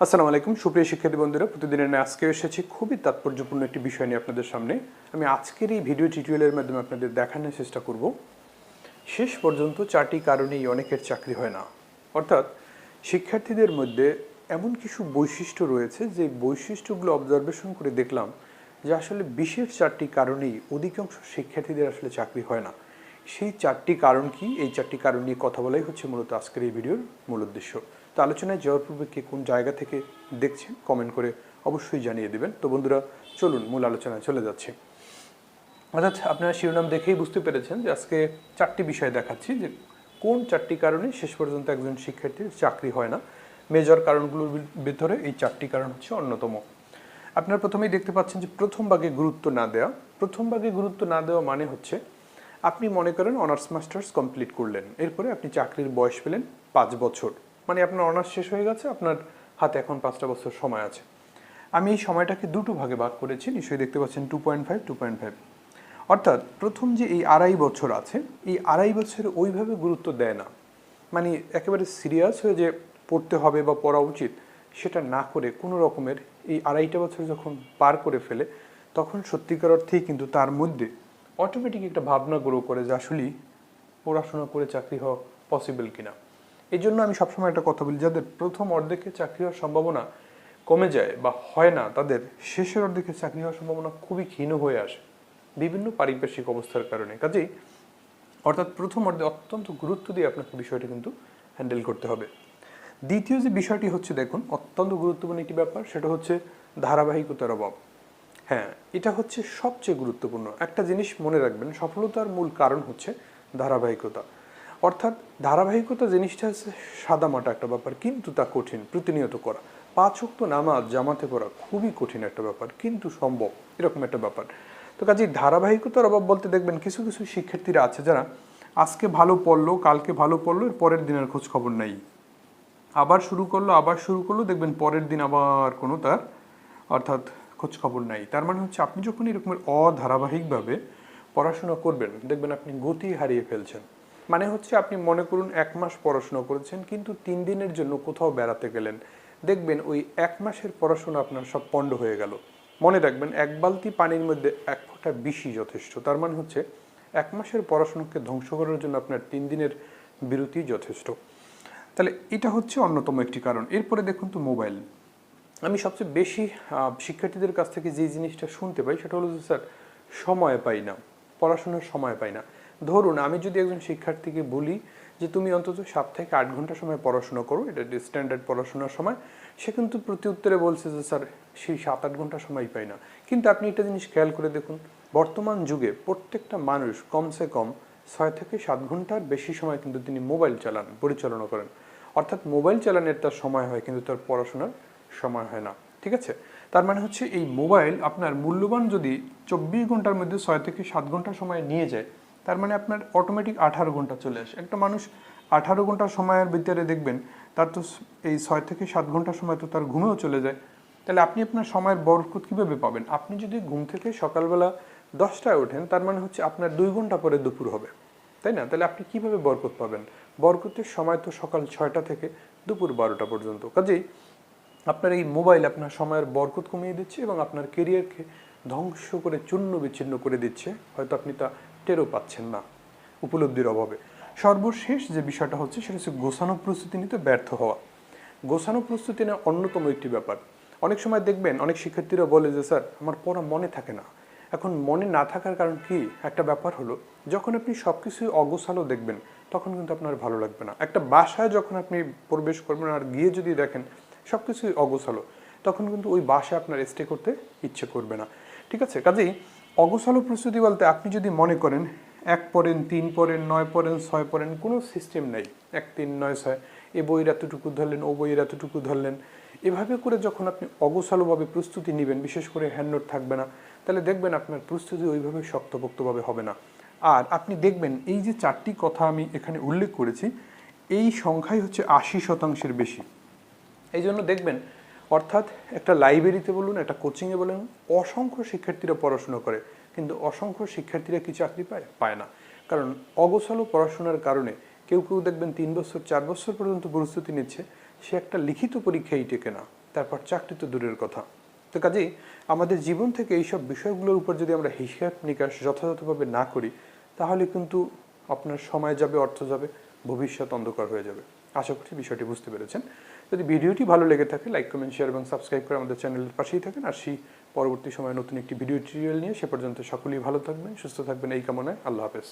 আসসালামু আলাইকুম। সুপ্রিয় শিক্ষার্থী বন্ধুরা, প্রতিদিনের আজকে এসেছি খুবই তাৎপর্যপূর্ণ একটি বিষয় নিয়ে আপনাদের সামনে। আমি আজকের এই ভিডিও টিউটোরিয়ালের মাধ্যমে আপনাদের দেখানোর চেষ্টা করব। শেষ পর্যন্ত চারটি কারণেই অনেকের চাকরি হয় না। অর্থাৎ শিক্ষার্থীদের মধ্যে এমন কিছু বৈশিষ্ট্য রয়েছে যে বৈশিষ্ট্যগুলো অবজারভেশন করে দেখলাম যে আসলে বিশেষ চারটি কারণেই অধিকাংশ শিক্ষার্থীদের আসলে চাকরি হয় না। সেই চারটি কারণ কি? এই চারটি কারণ নিয়ে কথা বলাই হচ্ছে মূলত আজকের এই ভিডিওর মূল উদ্দেশ্য। তো আলোচনায় যাওয়ার পূর্বে কে কোন জায়গা থেকে দেখছেন কমেন্ট করে অবশ্যই জানিয়ে দেবেন। তো বন্ধুরা, চলুন মূল আলোচনায় চলে যাচ্ছে। অর্থাৎ আপনারা শিরোনাম দেখেই বুঝতে পেরেছেন যে আজকে চারটি বিষয় দেখাচ্ছি যে কোন চারটি কারণে শেষ পর্যন্ত একজন শিক্ষার্থীর চাকরি হয় না। মেজর কারণগুলোর ভিতরে এই চারটি কারণ হচ্ছে অন্যতম। আপনারা প্রথমেই দেখতে পাচ্ছেন যে প্রথম ভাগে গুরুত্ব না দেওয়া। প্রথম ভাগে গুরুত্ব না দেওয়া মানে হচ্ছে আপনি মনে করেন অনার্স মাস্টার্স কমপ্লিট করলেন। এরপরে আপনি চাকরির বয়স পেলেন পাঁচ বছর। মানে আপনার অনার্স শেষ হয়ে গেছে, আপনার হাতে এখন পাঁচটা বছর সময় আছে। আমি এই সময়টাকে দুটো ভাগে ভাগ করেছি, নিশ্চয়ই দেখতে পাচ্ছেন two point five two point five অর্থাৎ প্রথম যে এই আড়াই বছর আছে, এই আড়াই বছরে ওইভাবে গুরুত্ব দেয় না। মানে একেবারে সিরিয়াস হয়ে যে পড়তে হবে বা পড়া উচিত, সেটা না করে কোনো রকমের এই আড়াইটা বছর যখন পার করে ফেলে, তখন সত্যিকার অর্থেই কিন্তু তার মধ্যে অটোমেটিক একটা ভাবনা গ্রো করে যে আসলেই পড়াশোনা করে চাকরি হওয়া পসিবল কিনা। এই জন্য আমি সবসময় একটা কথা বলি, যাদের প্রথম অর্ধেকে চাকরি হওয়ার সম্ভাবনা কমে যায় বা হয় না, তাদের শেষের অর্ধেকে চাকরি হওয়ার সম্ভাবনা খুবই ক্ষীণ হয়ে আসে, বিভিন্ন পারিপার্শ্বিক অবস্থার কারণে। কাজেই অর্থাৎ প্রথম অর্ধে অত্যন্ত গুরুত্ব দিয়ে আপনাকে বিষয়টা কিন্তু হ্যান্ডেল করতে হবে। দ্বিতীয় যে বিষয়টি হচ্ছে, দেখুন, অত্যন্ত গুরুত্বপূর্ণ একটি ব্যাপার, সেটা হচ্ছে ধারাবাহিকতার অভাব। হ্যাঁ এটা হচ্ছে সবচেয়ে গুরুত্বপূর্ণ। একটা জিনিস মনে রাখবেন, সফলতার মূল কারণ হচ্ছে ধারাবাহিকতা। অর্থাৎ ধারাবাহিকতা জিনিসটা হচ্ছে সাদামাটা একটা ব্যাপার, কিন্তু তা কঠিন, প্রতিনিয়ত করা। পাঁচ ওয়াক্ত নামাজ, জামাতে করা খুবই কঠিন একটা ব্যাপার, কিন্তু সম্ভব, এরকম একটা ব্যাপার। তো কাজে ধারাবাহিকতার অভাব বলতে দেখবেন কিছু কিছু শিক্ষার্থীরা আছে যারা আজকে ভালো পড়ল, কালকে ভালো পড়ল, এর পরের দিনের খোঁজ খবর নেই। আবার শুরু করল, আবার শুরু করল, দেখবেন পরের দিন আবার কোনো তার অর্থাৎ খোঁজ খবর নাই। তার মানে হচ্ছে আপনি যখন এরকমের অধারাবাহিকভাবে পড়াশোনা করবেন, দেখবেন আপনি গতি হারিয়ে ফেলছেন। মানে হচ্ছে আপনি মনে করুন এক মাস পড়াশোনা করেছেন, কিন্তু তিন দিনের জন্য কোথাও বেড়াতে গেলেন। দেখবেন ওই এক মাসের পড়াশোনা আপনার সব পণ্ড হয়ে গেল। মনে রাখবেন, এক বালতি পানির মধ্যে এক ফোঁটা বেশি যথেষ্ট। তার মানে হচ্ছে এক মাসের পড়াশোনাকে ধ্বংস করার জন্য আপনার তিন দিনের বিরতি যথেষ্ট। তাহলে এটা হচ্ছে অন্যতম একটি কারণ। এরপরে দেখুন তো মোবাইল। আমি সবচেয়ে বেশি শিক্ষার্থীদের কাছ থেকে যে জিনিসটা শুনতে পাই, সেটা হলো যে, স্যার, সময় পাই না। পড়াশোনার সময় পাই না। ধরুন, আমি যদি একজন শিক্ষার্থীকে বলি যে তুমি অন্তত সাত থেকে আট ঘণ্টা সময় পড়াশোনা করো, এটা স্ট্যান্ডার্ড পড়াশোনার সময়, সে কিন্তু প্রতি উত্তরে বলছে যে, স্যার, সেই সাত আট ঘণ্টা সময় পাই না। কিন্তু আপনি একটা জিনিস খেয়াল করে দেখুন, বর্তমান যুগে প্রত্যেকটা মানুষ কমসে কম ছয় থেকে সাত ঘণ্টার বেশি সময় কিন্তু তিনি মোবাইল চালান, পরিচালনা করেন। অর্থাৎ মোবাইল চালানোর তার সময় হয়, কিন্তু তার পড়াশোনার সময় হয় না, ঠিক আছে? তার মানে হচ্ছে এই মোবাইল আপনার মূল্যবান যদি চব্বিশ ঘণ্টার মধ্যে ছয় থেকে সাত ঘণ্টা সময় নিয়ে যায় তার মানে আপনার অটোমেটিক আঠারো ঘণ্টা চলে আসে। একটা মানুষ আঠারো ঘণ্টা সময়ের ভিতরে দেখবেন, তার তো এই ছয় থেকে সাত ঘণ্টা সময় তো তার ঘুমেও চলে যায়। তাহলে আপনি আপনার সময়ের বরকত কীভাবে পাবেন? আপনি যদি ঘুম থেকে সকালবেলা দশটায় ওঠেন, তার মানে হচ্ছে আপনার দুই ঘণ্টা পরে দুপুর হবে। তাই না? তাহলে আপনি কীভাবে বরকত পাবেন? বরকতের সময় তো সকাল ছয়টা থেকে দুপুর বারোটা পর্যন্ত। কাজেই আপনার এই মোবাইল আপনার সময়ের বরকত কমিয়ে দিচ্ছে এবং আপনার কেরিয়ারকে ধ্বংস করে চূর্ণ বিচ্ছিন্ন করে দিচ্ছে। হয়তো আপনি তা টেরও পাচ্ছেন না উপলব্ধির অভাবে। সর্বশেষ যে বিষয়টা হচ্ছে সেটা হচ্ছে গোছানো প্রস্তুতি নিতে ব্যর্থ হওয়া। গোছানো প্রস্তুতি নেওয়া অন্যতম একটি ব্যাপার। অনেক সময় দেখবেন অনেক শিক্ষার্থীরা বলে যে, স্যার, আমার পড়া মনে থাকে না। এখন মনে না থাকার কারণ কি? একটা ব্যাপার হলো, যখন আপনি সব কিছুই অগোছালো দেখবেন, তখন কিন্তু আপনার ভালো লাগবে না। একটা বাসায় যখন আপনি প্রবেশ করবেন আর গিয়ে যদি দেখেন সব কিছুই অগোছালো, তখন কিন্তু ওই বাসায় আপনার স্টে করতে ইচ্ছে করবে না। ঠিক আছে? কাজেই অগোছালো প্রস্তুতি বলতে আপনি যদি মনে করেন এক পড়েন, তিন পড়েন, নয় পড়েন, ছয় পড়েন, কোনো সিস্টেম নেই। এক, তিন, নয়, ছয়। এ বইয়ের এতটুকু ধরলেন, ও বইয়ের এতটুকু ধরলেন। এভাবে করে যখন আপনি অগোছালোভাবে প্রস্তুতি নেবেন, বিশেষ করে হ্যান্ডনোট থাকবে না, তাহলে দেখবেন আপনার প্রস্তুতি ওইভাবে শক্তপোক্তভাবে হবে না। আর আপনি দেখবেন এই যে চারটি কথা আমি এখানে উল্লেখ করেছি, এই সংখ্যাই হচ্ছে আশি শতাংশের বেশি। এই জন্য দেখবেন অর্থাৎ একটা লাইব্রেরিতে বলুন, একটা কোচিংয়ে বলুন, অসংখ্য শিক্ষার্থীরা পড়াশোনা করে, কিন্তু অসংখ্য শিক্ষার্থীরা কি চাকরি পায়? পায় না। কারণ অগোছালো পড়াশোনার কারণে কেউ কেউ দেখবেন তিন বছর, চার বছর পর্যন্ত প্রস্তুতি নিচ্ছে, সে একটা লিখিত পরীক্ষাই টেকে না। তারপর চাকরি তো দূরের কথা। তো কাজেই আমাদের জীবন থেকে এইসব বিষয়গুলোর উপর যদি আমরা হিসাব নিকাশ যথাযথভাবে না করি, তাহলে কিন্তু আপনার সময় যাবে, অর্থ যাবে, ভবিষ্যৎ অন্ধকার হয়ে যাবে। আশা করছি বিষয়টি বুঝতে পেরেছেন। যদি ভিডিওটি ভালো লেগে থাকে লাইক কমেন্ট শেয়ার এবং সাবস্ক্রাইব করে আমাদের চ্যানেলের পাশেই থাকেন। আর সেই পরবর্তী সময়ে নতুন একটি ভিডিও টিউটোরিয়াল নিয়ে। সে পর্যন্ত সকলেই ভালো থাকবেন, সুস্থ থাকবেন। এই কামনায় আল্লাহ হাফেজ।